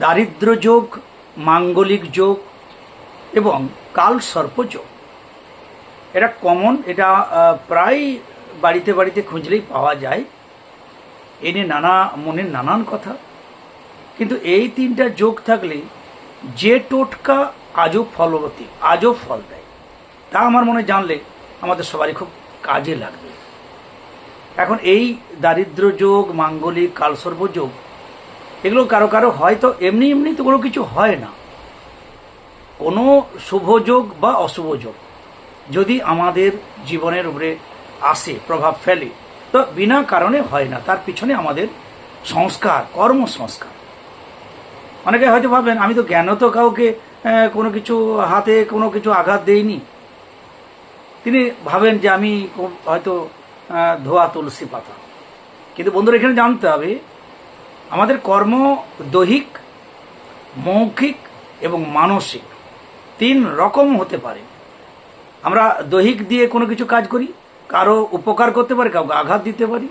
দারিদ্র যোগ, মাঙ্গলিক যোগ এবং কাল সর্প যোগ। এটা কমন এটা প্রায় বাড়িতে বাড়িতে খুঁজলেই পাওয়া যায়। এ নিয়ে নানা মনের নানান কথা। কিন্তু এই তিনটা যোগ থাকলে যে টোটকা আজও ফলবতী, আজও ফল দেয়, তা আমার মনে জানলে আমাদের সবারই খুব কাজে লাগবে। এখন এই দারিদ্র যোগ, মাঙ্গলিক কালসর্ব যোগ এগুলো কারও কারও হয়তো এমনি এমনি তো কোনো কিছু হয় না। কোনো শুভ যোগ বা অশুভ যোগ যদি আমাদের জীবনের উপরে আসে, প্রভাব ফেলে, তো বিনা কারণে হয় না। তার পিছনে আমাদের সংস্কার কর্মসংস্কার অনেকে হয়তো ভাবেন আমি তো জ্ঞান তো কাউকে কোনো কিছু হাতে কোনো কিছু আঘাত দেইনি। তিনি ভাবেন যে আমি হয়তো ধোয়া তুলসী পাতা। কিন্তু বন্ধুরা এখানে জানতে হবে আমাদের কর্ম দৈহিক, মৌখিক এবং মানসিক তিন রকম হতে পারে। আমরা দৈহিক দিয়ে কোনো কিছু কাজ করি, কারও উপকার করতে পারি, কাউকে আঘাত দিতে পারি।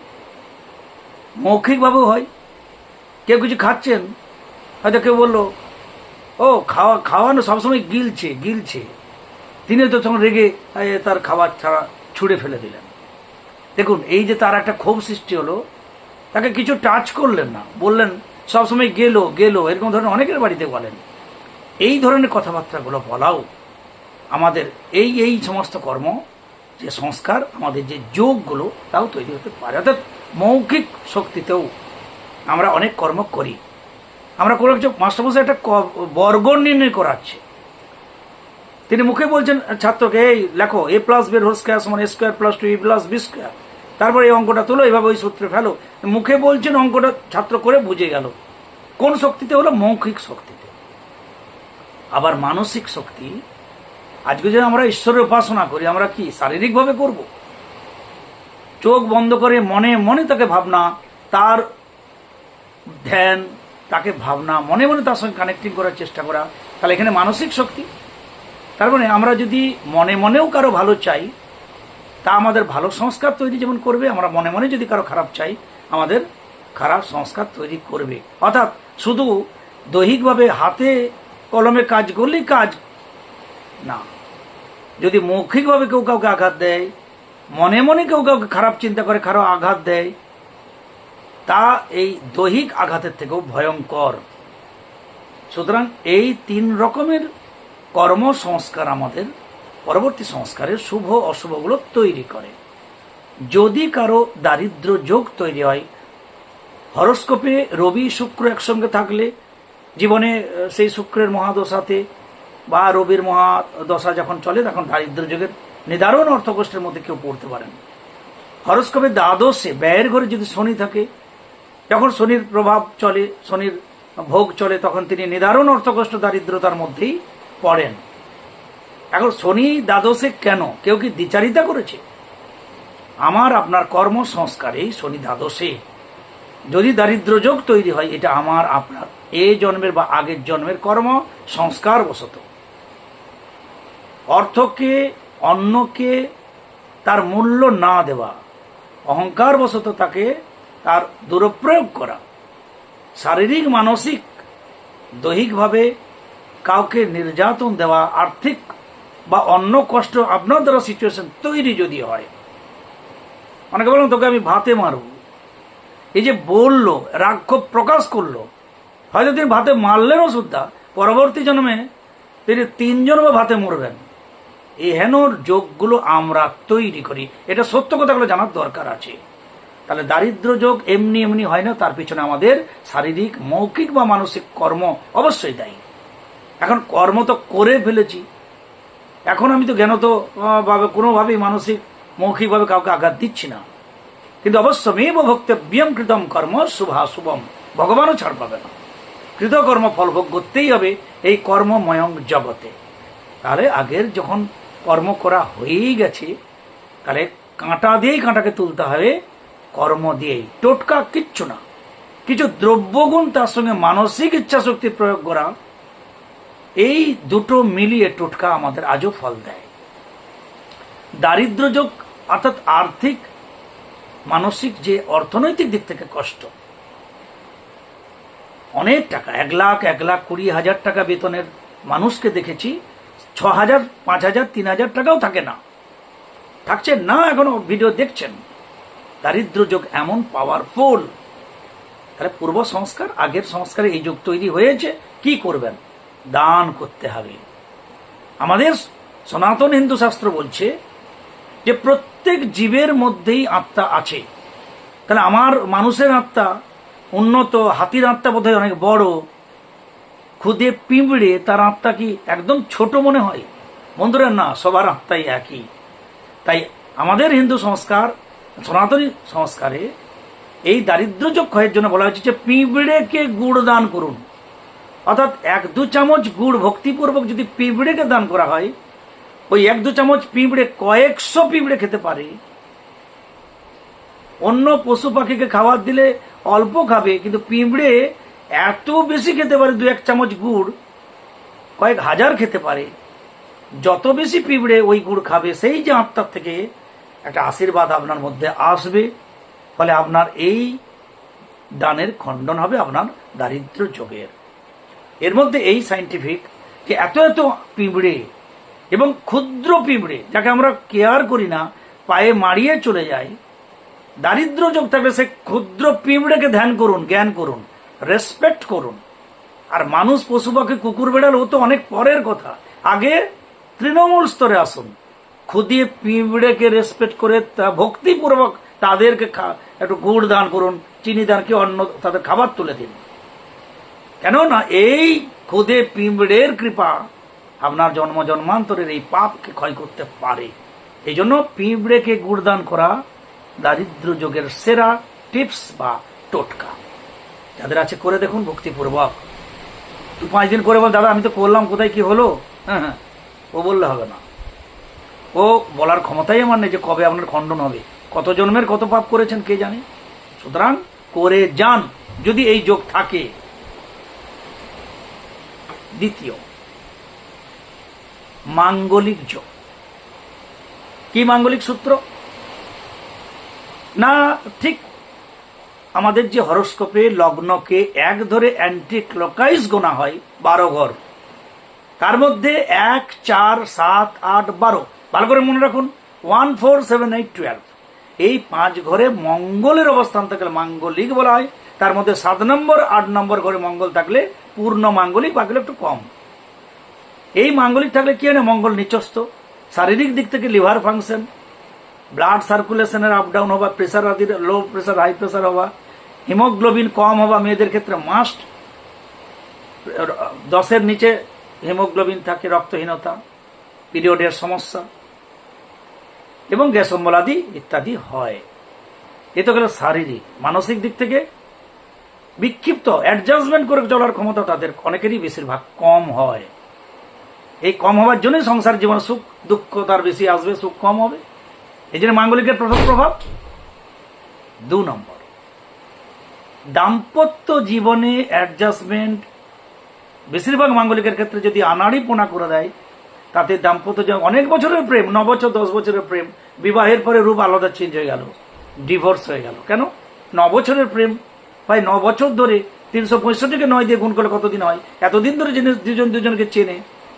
মৌখিকভাবেও হয়। কেউ কিছু খাচ্ছেন, হয়তো কেউ বলল, ও, খাওয়া, খাওয়ানো সবসময় গিলছে গিলছে। তিনি তো তখন রেগে তার খাবার ছাড়া ছুঁড়ে ফেলে দিলেন। দেখুন, এই যে তার একটা ক্ষোভ সৃষ্টি হলো তাকে কিছু টাচ করলেন না। বললেন, সবসময় গেলো গেলো। এরকম ধরনের অনেকের বাড়িতে বলেন। এই ধরনের কথাবার্তাগুলো বলাও আমাদের এই এই সমস্ত কর্ম, যে সংস্কার, আমাদের যে যোগগুলো, তাও তৈরি হতে পারে। অর্থাৎ মৌখিক শক্তিতেও আমরা অনেক কর্ম করি। আমরা কোনো কিছু মাস্টারমশাই একটা বর্গ নির্ণয় করাচ্ছে। তিনি মুখে বলছেন, ছাত্রকে, এই লেখো এ প্লাস বের হোল স্কোয়ার সমান a square plus two a plus b square তারপরে এই অঙ্কটা তোলো, এভাবে ওই সূত্রে ফেলো। মুখে বলছেন, অঙ্কটা ছাত্র করে বুঝে গেল। কোন শক্তিতে হলো? মৌখিক শক্তিতে। আবার মানসিক শক্তি, আজকে যদি আমরা ঈশ্বরের উপাসনা করি, আমরা কি শারীরিকভাবে করব? চোখ বন্ধ করে মনে মনে তাকে ভাবনা, তার ধ্যান, তাকে ভাবনা, মনে মনে তার সঙ্গে কানেক্টিং করার চেষ্টা করা। তাহলে এখানে মানসিক শক্তি। তার মানে আমরা যদি মনে, মনেও কারও ভালো চাই তা আমাদের ভালো সংস্কার তৈরি যেমন করবে, আমরা মনে মনে যদি কারও খারাপ চাই, আমাদের খারাপ সংস্কার তৈরি করবে। অর্থাৎ শুধু দৈহিকভাবে হাতে কলমে কাজ করলেই কাজ না। যদি মৌখিকভাবে কেউ কাউকে আঘাত দেয়, মনে মনে কেউ কাউকে খারাপ চিন্তা করে, কারও আঘাত দেয়, তা এই দৈহিক আঘাতের থেকেও ভয়ঙ্কর। সুতরাং এই তিন রকমের কর্মসংস্কার আমাদের পরবর্তী সংস্কারের শুভ অশুভগুলো তৈরি করে। যদি কারও দারিদ্র যোগ তৈরি হয়, হরস্কোপে রবি শুক্র একসঙ্গে থাকলে, জীবনে সেই শুক্রের মহাদশাতে বা রবির মহাদশা যখন চলে, তখন দারিদ্র যোগের নিদারুণ অর্থকোষ্ঠের মধ্যে কেউ পড়তে পারেন হরস্কোপে দ্বাদশে, ব্যয়ের ঘরে যদি শনি থাকে, যখন শনির প্রভাব চলে, শনির ভোগ চলে, তখন তিনি নিদারুণ অর্থকষ্ট দারিদ্রতার মধ্যেই পড়েন। এখন শনি দ্বাদশে কেন? কেউ কি দ্বিচারিতা করেছে? আমার আপনার কর্ম সংস্কারেই শনি দ্বাদশে। যদি দারিদ্র যোগ তৈরি হয়, এটা আমার, আপনার, এ জন্মের বা আগের জন্মের কর্ম সংস্কার বশত। অর্থকে অন্যকে তার মূল্য না দেওয়া, অহংকার বশত তাকে তার দুরপ্রয়োগ করা, শারীরিক, মানসিক, দৈহিকভাবে কাউকে নির্যাতন দেওয়া, আর্থিক বা অন্য কষ্ট আপনার দ্বারা সিচুয়েশন তৈরি যদি হয়, অনেকে বলেন, তোকে আমি ভাতে মারব। এই যে বলল রাগ ক্ষোভ প্রকাশ করল, হয়তো তিনি ভাতে মারলেনও সুদ্ধা পরবর্তী জন্মে তিনি তিনজন বা ভাতে মরবেন। এই হেনর যোগগুলো আমরা তৈরি করি। এটা সত্য কথাগুলো জানার দরকার আছে। তাহলে দারিদ্র যোগ এমনি এমনি হয় না, তার পিছনে আমাদের শারীরিক, মৌখিক বা মানসিক কর্ম অবশ্যই দায়ী। এখন কর্ম তো করে ফেলেছি এখন আমি তো জ্ঞানত আহ, ভাবে কোনোভাবেই মানসিক মৌখিকভাবে কাউকে আঘাত দিচ্ছি না। কিন্তু অবশ্য মেব ভক্তব্যম কৃতম কর্ম শুভা শুভম। ভগবানও ছাড় পাবে না। কৃতকর্ম ফলভোগ করতেই হবে এই কর্মময়ং জগতে। তাহলে আগের যখন কর্ম করা হয়েই গেছে তাহলে কাঁটা দিয়েই কাঁটাকে তুলতে হবে কর্ম দিয়েই। টোটকা কিচ্ছু না। কিছু দ্রব্যগুণ তার সঙ্গে মানসিক ইচ্ছা শক্তি প্রয়োগ করা এই দুটো মিলিয়ে টোটকা আমাদের আজও ফল দেয়। দারিদ্র যোগ অর্থাৎ আর্থিক, মানসিক যে অর্থনৈতিক দিক থেকে কষ্ট, অনেক টাকা, এক লাখ এক লাখ কুড়ি হাজার টাকা বেতনের মানুষকে দেখেছি, ছ হাজার, পাঁচ হাজার, তিন হাজার টাকাও থাকে না। থাকছেন না, এখনও ভিডিও দেখছেন। দারিদ্র যোগ এমন পাওয়ারফুল তাহলে পূর্ব সংস্কার, আগের সংস্কারে এই যুগ তৈরি হয়েছে, কি করবেন? দান করতে হবে। আমাদের সনাতন হিন্দু শাস্ত্র বলছে যে প্রত্যেক জীবের মধ্যেই আত্মা আছে। তাহলে আমার মানুষের আত্মা উন্নত, হাতির আত্মা বোধহয় অনেক বড়, খুদে পিঁপড়ে তার আত্মা কি একদম ছোট মনে হয়? বন্ধুরা, না, সবার আত্মাই একই। তাই আমাদের হিন্দু সংস্কার, সনাতনী সংস্কারে এই দারিদ্র্য ক্ষয়ের জন্য বলা হয়েছে যে পিঁপড়েকে গুড় দান করুন। অর্থাৎ এক দু চামচ গুড় ভক্তিপূর্বক যদি পিঁপড়েকে দান করা হয়, ওই এক দু চামচ পিঁপড়ে কয়েকশো পিঁপড়ে খেতে পারে। অন্য পশু পাখিকে খাবার দিলে অল্প খাবে, কিন্তু পিঁপড়ে এত বেশি খেতে পারে, দু এক চামচ গুড়, কয়েক হাজার খেতে পারে। যত বেশি পিঁপড়ে ওই গুড় খাবে, সেই যে আত্মার থেকে একটা আশীর্বাদ আপনার মধ্যে আসবে। ফলে আপনার এই দানের খণ্ডন হবে আপনার দারিদ্র যোগের। এর মধ্যে এই সাইন্টিফিক যে এত এত পিঁপড়ে এবং ক্ষুদ্র পিঁপড়ে যাকে আমরা কেয়ার করি না, পায়ে মারিয়ে চলে যায়, দারিদ্র যোগ থাকলে সে ক্ষুদ্র পিঁপড়েকে ধ্যান করুন, জ্ঞান করুন রেসপেক্ট করুন। আর মানুষ, পশু, পাখি, কুকুর, বেড়াল, ও তো অনেক পরের কথা। আগে তৃণমূল স্তরে আসুন। খুদিয়ে পিঁপড়েকে রেসপেক্ট করে তা ভক্তিপূর্বক তাদেরকে একটু গুড় দান করুন, চিনি দান, কি অন্য তাদের খাবার তুলে দিন। কেননা এই খুদে পিঁপড়ের কৃপা আপনার জন্ম জন্মান্তরের এই পাপকে ক্ষয় করতে পারে। এই জন্য পিঁপড়েকে গুড়দান করা, দারিদ্র যোগের সেরা টিপস বা টোটকা। যাদের আছে, করে দেখুন ভক্তিপূর্বক। দু পাঁচ দিন করে বল, দাদা, আমি তো করলাম, কোথায়, কি হলো? হ্যাঁ হ্যাঁ। ও বললে হবে না। ও বলার ক্ষমতাই আমার নেই যে কবে আপনার খণ্ডন হবে। কত জন্মের, কত পাপ করেছেন, কে জানে? সুতরাং, করে যান। যদি এই যোগ থাকে দ্বিতীয়, মাঙ্গলিক যোগ। কি মাঙ্গলিক সূত্র? না, ঠিক আমাদের যে হরস্কোপে লগ্নকে এক ধরে অ্যান্টি ক্লকাইজ গোনা হয়, বারো ঘর, তার মধ্যে এক, চার, সাত, আট, বারো, ভালো করে মনে রাখুন, one, four, seven, eight, twelve, এই পাঁচ ঘরে মঙ্গলের অবস্থান থাকলে মাঙ্গলিক বলা হয় তার মধ্যে সাত নম্বর, আট নম্বর ঘরে মঙ্গল থাকলে পূর্ণ মাঙ্গলিক, বাকিগুলো একটু কম। এই মাঙ্গলিক থাকলে কি হয় মঙ্গল নিচস্ত শারীরিক দিক থেকে লিভার ফাংশন, ব্লাড সার্কুলেশনের আপ ডাউন হওয়া, প্রেসার আদির লো প্রেসার, হাই প্রেসার হওয়া, হিমোগ্লোবিন কম হওয়া মেয়েদের ক্ষেত্রে মাস্ট। দশের নিচে হিমোগ্লোবিন থাকে, রক্তহীনতা, পিরিয়ডের সমস্যা, এবং গ্যাস অম্বলাদি ইত্যাদি হয়। এ তো গেল শারীরিক। মানসিক দিক থেকে বিক্ষিপ্ত অ্যাডজাস্টমেন্ট করে চলার ক্ষমতা তাদের অনেকেরই বেশিরভাগ কম হয়। এই কম হওয়ার জন্যই সংসার জীবনে সুখ, দুঃখ তার বেশি আসবে, সুখ কম হবে। এই জন্য মাঙ্গলিকের প্রথম প্রভাব দু নম্বর। দাম্পত্য জীবনে অ্যাডজাস্টমেন্ট বেশিরভাগ মাঙ্গলিকের ক্ষেত্রে যদি আনাড়ি পোনা করে দেয়, তাতে দাম্পত্য অনেক বছরের প্রেম, ন বছর, দশ বছরের প্রেম, বিবাহের পরে রূপ আলাদা চেঞ্জ হয়ে গেল ডিভোর্স হয়ে গেল। কেন? ন বছরের প্রেম ভাই, ন বছর ধরে তিনশো পঁয়ষট্টিকে নয় দিয়ে গুণ করলে কতদিন হয়? এতদিন ধরে যিনি দুজন দুজনকে চেনে,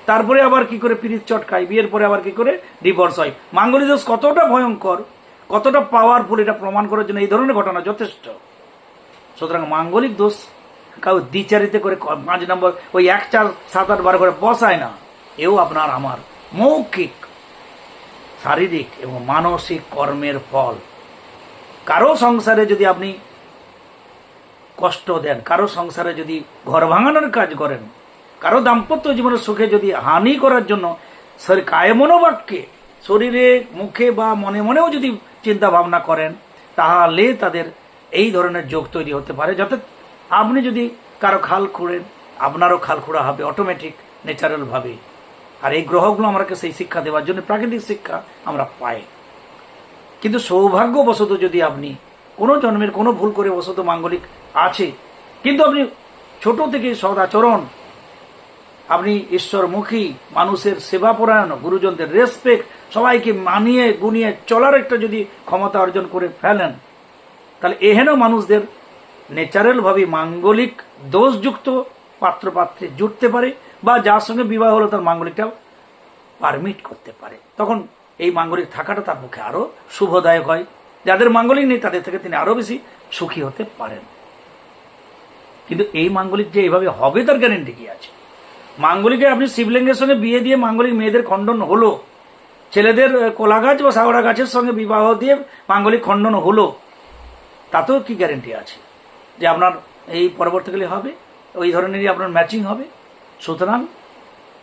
তারপরে আবার কি করে পিরিত চটকায় বিয়ের পরে আবার কি করে ডিভোর্স হয়? মাঙ্গলি দোষ কতটা ভয়ঙ্কর, কতটা পাওয়ারফুল এটা প্রমাণ করার জন্য এই ধরনের ঘটনা যথেষ্ট। সুতরাং মাঙ্গলিক দোষ কাউ দ্বিচারিতে করে পাঁচ নম্বর, ওই এক চার, সাত আট বার করে বসায় না। এও আপনার আমার মৌখিক, শারীরিক এবং মানসিক কর্মের ফল। কারও সংসারে যদি আপনি কষ্ট দেন। কারও সংসারে যদি ঘর ভাঙানোর কাজ করেন, কারও দাম্পত্য জীবনের সুখে যদি হানি করার জন্য শরীর কায় মনোবাক্যে শরীরে, মুখে বা মনে মনেও যদি চিন্তা ভাবনা করেন, তাহলে তাদের এই ধরনের যোগ তৈরি হতে পারে। যাতে আপনি যদি কারও খাল খুঁড়েন, আপনারও খাল খুঁড়া হবে অটোমেটিক ন্যাচারাল ভাবে। আর এই গ্রহগুলো আমাকে সেই শিক্ষা দেওয়ার জন্য প্রাকৃতিক শিক্ষা আমরা পাই। কিন্তু সৌভাগ্যবশত যদি আপনি কোনো জন্মের কোনো ভুল করে বশত মাঙ্গলিক আছে। কিন্তু আপনি ছোট থেকে সদাচরণ, আপনি ঈশ্বরমুখী, মানুষের সেবা পরায়ণ গুরুজনদের রেসপেক্ট সবাইকে মানিয়ে গুনিয়ে চলার একটা যদি ক্ষমতা অর্জন করে ফেলেন, তাহলে এহেন মানুষদের ন্যাচারালভাবে মাঙ্গলিক দোষযুক্ত পাত্রপাত্রে জুটতে পারে বা যার সঙ্গে বিবাহ হলো তার মাঙ্গলিকটা পারমিট করতে পারে। তখন এই মাঙ্গলিক থাকাটা তার পক্ষে আরও শুভদায়ক হয়। যাদের মাঙ্গলিক নেই, তাদের থেকে তিনি আরও বেশি সুখী হতে পারেন। কিন্তু এই মাঙ্গলিক যে এইভাবে হবে, তার গ্যারেন্টি কি আছে? মাঙ্গলিকে আপনি শিবলিঙ্গের সঙ্গে বিয়ে দিয়ে মাঙ্গলিক মেয়েদের খণ্ডন হলো, ছেলেদের কলা গাছ বা সাওড়া গাছের সঙ্গে বিবাহ দিয়ে মাঙ্গলিক খণ্ডন হলো, তাতেও কি গ্যারেন্টি আছে? যে আপনার এই পরবর্তীকালে হবে, ওই ধরনেরই আপনার ম্যাচিং হবে। সুতরাং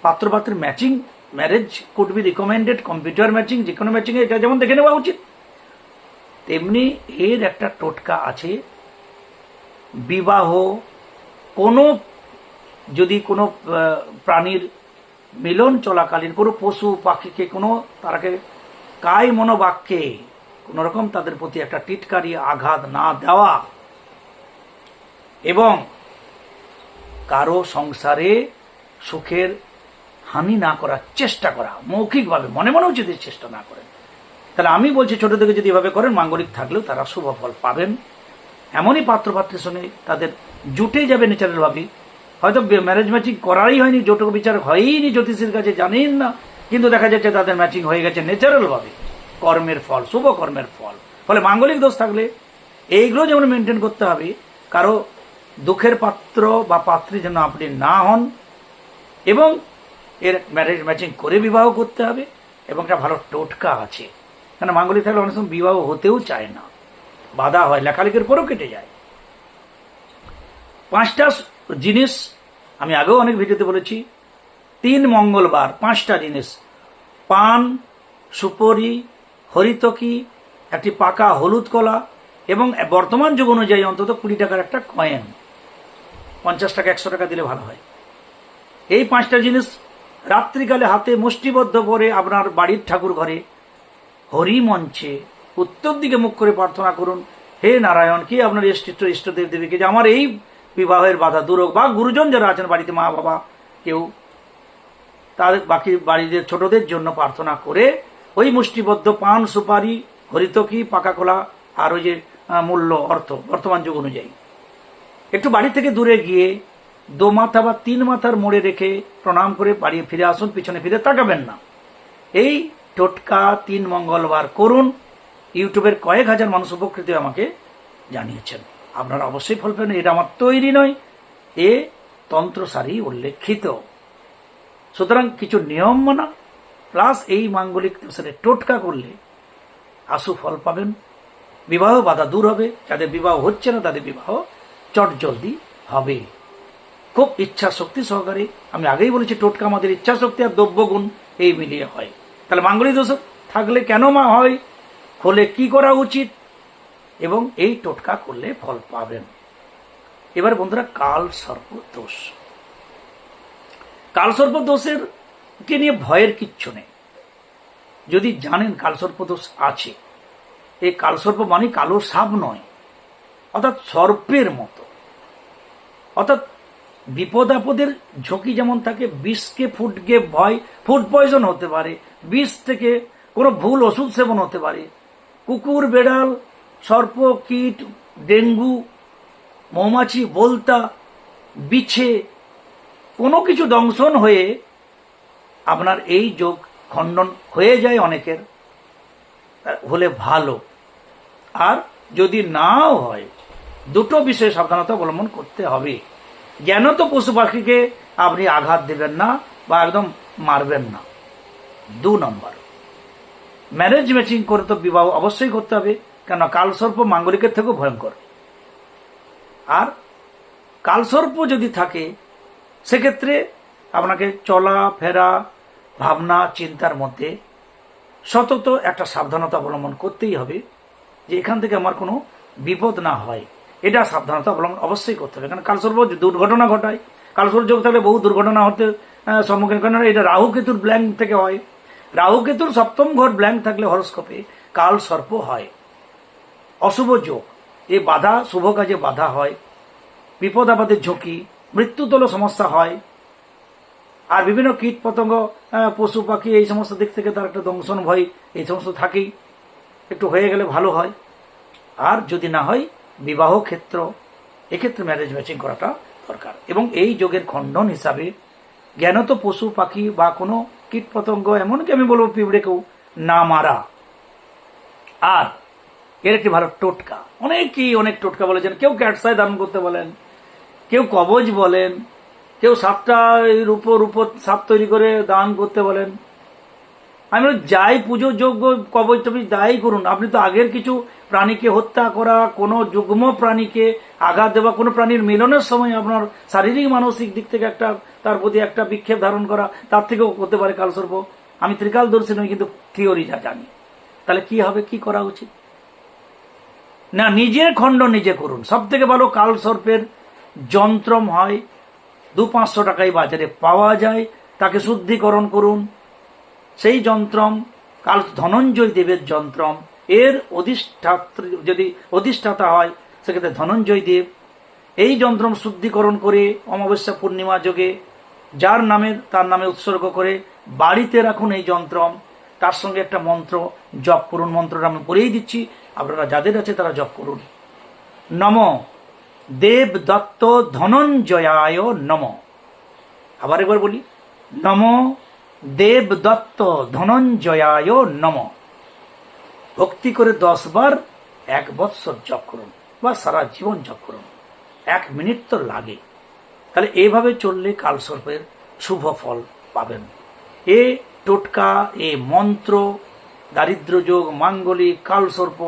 পাত্র পাত্রপাত্রের matching marriage could be recommended computer matching যে কোনো ম্যাচিং এটা যেমন দেখে নেওয়া উচিত। তেমনি এর একটা টোটকা আছে। বিবাহ কোনো, যদি কোনো প্রাণীর মিলন চলাকালীন কোনো পশু, পাখিকে কোনো, তারাকে কায় মনোবাক্যে কোনো রকম তাদের প্রতি একটা টিটকারি, আঘাত না দেওয়া এবং কারও সংসারে সুখের হানি না করার চেষ্টা করা, মৌখিকভাবে মনে মনে উচিত চেষ্টা না করেন। তাহলে আমি বলছি ছোট থেকে যদি এভাবে করেন, মাঙ্গলিক থাকলেও তারা শুভ ফল পাবেন। এমনই পাত্রপাত্রের সঙ্গে তাদের জুটে যাবে ন্যাচারাল ভাবে। হয়তো ম্যারেজ ম্যাচিং করারই হয়নি জোটক বিচার হয়ইনি, জ্যোতিষীর কাছে জানেন না। কিন্তু দেখা যাচ্ছে তাদের ম্যাচিং হয়ে গেছে ন্যাচারাল ভাবে। কর্মের ফল, শুভ কর্মের ফল। ফলে মাঙ্গলিক দোষ থাকলে এইগুলো যেমন মেনটেন করতে হবে, কারও দুঃখের পাত্র বা পাত্রী যেন আপনি না হন, এবং এর ম্যারেজ ম্যাচিং করে বিবাহ করতে হবে, এবং একটা ভালো টোটকা আছে। কেন মাঙ্গলিক থাকলে অনেক সময় বিবাহ হতেও চায় না। বাধা হয়, লেখালেখির পরেও কেটে যায়। পাঁচটা জিনিস আমি আগেও অনেক ভিডিওতে বলেছি। তিন মঙ্গলবার, পাঁচটা জিনিস। পান, সুপরি, হরিতকি, একটি পাকা হলুদ কলা এবং বর্তমান যুগ অনুযায়ী অন্তত কুড়ি টাকার একটা কয়েন। পঞ্চাশ টাকা, একশো টাকা দিলে ভালো হয়। এই পাঁচটা জিনিস রাত্রিকালে হাতে মুষ্টিবদ্ধ করে আপনার বাড়ির ঠাকুর ঘরে হরি মঞ্চে উত্তর দিকে মুখ করে প্রার্থনা করুন। হে নারায়ণ, কি আপনার ইষ্ট ইষ্টদেব দেবীকে যে আমার এই বিবাহের বাধা দূর হোক? বা গুরুজন যারা আছেন বাড়িতে, মা, বাবা, কেউ, তাদের বাকি বাড়িতে ছোটদের জন্য প্রার্থনা করে ওই মুষ্টিবদ্ধ পান, সুপারি, হরিতকি, পাকা কলা আর ওই যে মূল্য, অর্থ, বর্তমান যুগ অনুযায়ী। একটু বাড়ি থেকে দূরে গিয়ে দো মাথা বা তিন মাথার মোড়ে রেখে প্রণাম করে বাড়ি ফিরে আসুন, পিছনে ফিরে তাকাবেন না। এই টোটকা তিন মঙ্গলবার করুন। ইউটিউবের কয়েক হাজার মানুষ উপকৃত আমাকে জানিয়েছেন। আপনারা অবশ্যই ফল পেন এটা আমার তৈরি নয়। এ তন্ত্রসারী উল্লেখিত। সুতরাং কিছু নিয়ম মানা, প্লাস এই মাঙ্গলিক দোষের টোটকা করলে আশু ফল পাবেন। বিবাহ বাধা দূর হবে, যাদের বিবাহ হচ্ছে না তাদের বিবাহ চট জলদি হবে। খুব ইচ্ছা শক্তি সহকারে, আমি আগেই বলেছি, টোটকা আমাদের ইচ্ছা শক্তি আর দ্রব্য গুণ এই মিলিয়ে হয়। তাহলে মাঙ্গলিক দোষ থাকলে কেন মা হয়? হলে কি করা উচিত? এবং এই টোটকা করলে ফল পাবেন। এবার বন্ধুরা, কাল সর্প দোষ। কালসর্প দোষের কে নিয়ে ভয়ের কিচ্ছু নেই। যদি জানেন কালসর্প দোষ আছে, এই কালসর্প মানে কালো সাপ নয়, অর্থাৎ সর্পের মতো। অর্থাৎ বিপদ আপদের ঝুঁকি যেমন থাকে, বিষকে, ফুটকে, ভয় ফুড পয়জন হতে পারে বিষ থেকে কোনো ভুল ওষুধ সেবন হতে পারে। কুকুর, বেড়াল, সর্প, কীট, ডেঙ্গু, মৌমাছি, বলতা, বিছে, কোনো কিছু দংশন হয়ে আপনার এই যোগ খণ্ডন হয়ে যায় অনেকের, হলে ভালো। আর যদি নাও হয়, দুটো বিষয়ে সাবধানতা অবলম্বন করতে হবে। জ্ঞানত পশু পাখিকে আপনি আঘাত দেবেন না বা একদম মারবেন না। দু নম্বর। ম্যারেজ ম্যাচিং করে তো বিবাহ অবশ্যই করতে হবে কেন কালসর্প মাঙ্গলিকের থেকেও ভয়ঙ্কর। আর কালসর্প যদি থাকে, সেক্ষেত্রে আপনাকে চলা, ফেরা, ভাবনা, চিন্তার মধ্যে সতত একটা সাবধানতা অবলম্বন করতেই হবে, যে এখান থেকে আমার কোনো বিপদ না হয়। এটা সাবধানতা অবলম্বন অবশ্যই করতে হবে কারণ কালসর্প দুর্ঘটনা ঘটায় কালসর্প যোগ থাকলে বহু দুর্ঘটনা হতে সম্মুখীন কারণ এটা রাহু কেতুর ব্ল্যাঙ্ক থেকে হয়। রাহু কেতুর সপ্তম ঘর ব্ল্যাঙ্ক থাকলে হরস্কোপে কাল সর্প হয়। অশুভ যোগ, এ বাধা, শুভ কাজে বাধা হয়। বিপদ আপদের ঝুঁকি, মৃত্যুতল সমস্যা হয়। আর বিভিন্ন কীট পতঙ্গ পশু, পাখি এই সমস্ত দিক থেকে তার একটা দংশন ভয়, এই সমস্ত থাকেই। একটু হয়ে গেলে ভালো হয়। আর যদি না হয়, বিবাহ ক্ষেত্র, এক্ষেত্রে ম্যারেজ ম্যাচিং করাটা দরকার। এবং এই যোগের খণ্ডন হিসাবে জ্ঞানত পশু, পাখি বা কোনো কীট পতঙ্গ এমনকি আমি বলব পিঁপড়েকেও না মারা। আর এর একটি ভালো টোটকা। অনেকেই অনেক টোটকা বলেছেন, কেউ ক্যাটসাই দান করতে বলেন, কেউ কবজ বলেন, কেউ সাপটা এর উপর উপর সাপ তৈরি করে দান করতে বলেন। আমি যাই পুজো যোগ্য কবচ টবচ যাই করুন, আপনি তো আগের কিছু প্রাণীকে হত্যা করা, কোনো যুগ্ম প্রাণীকে আঘাত দেওয়া, কোনো প্রাণীর মিলনের সময় আপনার শারীরিক, মানসিক দিক থেকে একটা তার প্রতি একটা বিক্ষেপ ধারণ করা, তার থেকেও করতে পারে কালসর্প। আমি ত্রিকালদর্শী নই কিন্তু থিওরি যা জানি। তাহলে কি হবে, কি করা উচিত? না, নিজের খণ্ড নিজে করুন। সব থেকে ভালো কালসর্পের যন্ত্রম হয়, দু পাঁচশো টাকায় বাজারে পাওয়া যায়, তাকে শুদ্ধিকরণ করুন। সেই যন্ত্রম, কাল ধনঞ্জয় দেবের যন্ত্রম, এর অধিষ্ঠাত্রী, যদি অধিষ্ঠাতা হয়, সেক্ষেত্রে ধনঞ্জয় দেব। এই যন্ত্রম শুদ্ধিকরণ করে অমাবস্যা পূর্ণিমা যোগে যার নামে, তার নামে উৎসর্গ করে বাড়িতে রাখুন এই যন্ত্রম। তার সঙ্গে একটা মন্ত্র, জপ করুন মন্ত্রটা আমি পড়েই দিচ্ছি। আপনারা যাদের আছে তারা জপ করুন। নম, দেব দত্ত ধনঞ্জয়ায় নম। আবার একবার বলি। নম, দেব দত্ত ধনঞ্জয়ায় নম। ভক্তি করে দশ বার এক বৎসর জপ করুন বা সারা জীবন জপ করুন। এক মিনিট তো লাগে। তাহলে এইভাবে চললে কালসর্পের শুভ ফল পাবেন। এ টোটকা, এ মন্ত্র, দারিদ্র যোগ মাঙ্গলিক কালসর্প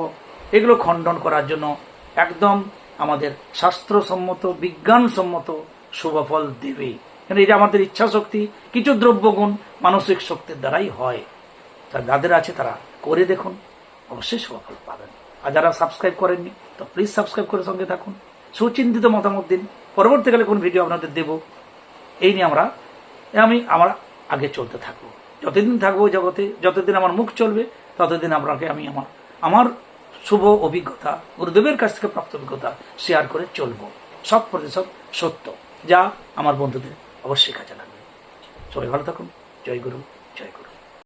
এগুলো খণ্ডন করার জন্য একদম আমাদের শাস্ত্রসম্মত, বিজ্ঞানসম্মত শুভ ফল দেবে। কিন্তু এটা আমাদের ইচ্ছা শক্তি কিছু দ্রব্যগুণ মানসিক শক্তির দ্বারাই হয়। তা যাদের আছে তারা করে দেখুন, অবশ্যই শুভফল পাবেন। আর যারা সাবস্ক্রাইব করেননি, তো প্লিজ সাবস্ক্রাইব করে সঙ্গে থাকুন। সুচিন্তিত মতামত দিন। পরবর্তীকালে কোন ভিডিও আপনাদের দেব, এই নিয়ে আমরা, আমি আমরা আগে চলতে থাকব। যতদিন থাকব জগতে, যতদিন আমার মুখ চলবে, ততদিন আপনাকে আমি আমার আমার শুভ অভিজ্ঞতা, গুরুদেবের কাছ থেকে প্রাপ্ত অভিজ্ঞতা শেয়ার করে চলবো। সব প্রতিশত সত্য, যা আমার বন্ধুদের অবশ্যই কাজে লাগবে। সবাই ভালো থাকুন। জয় গুরু।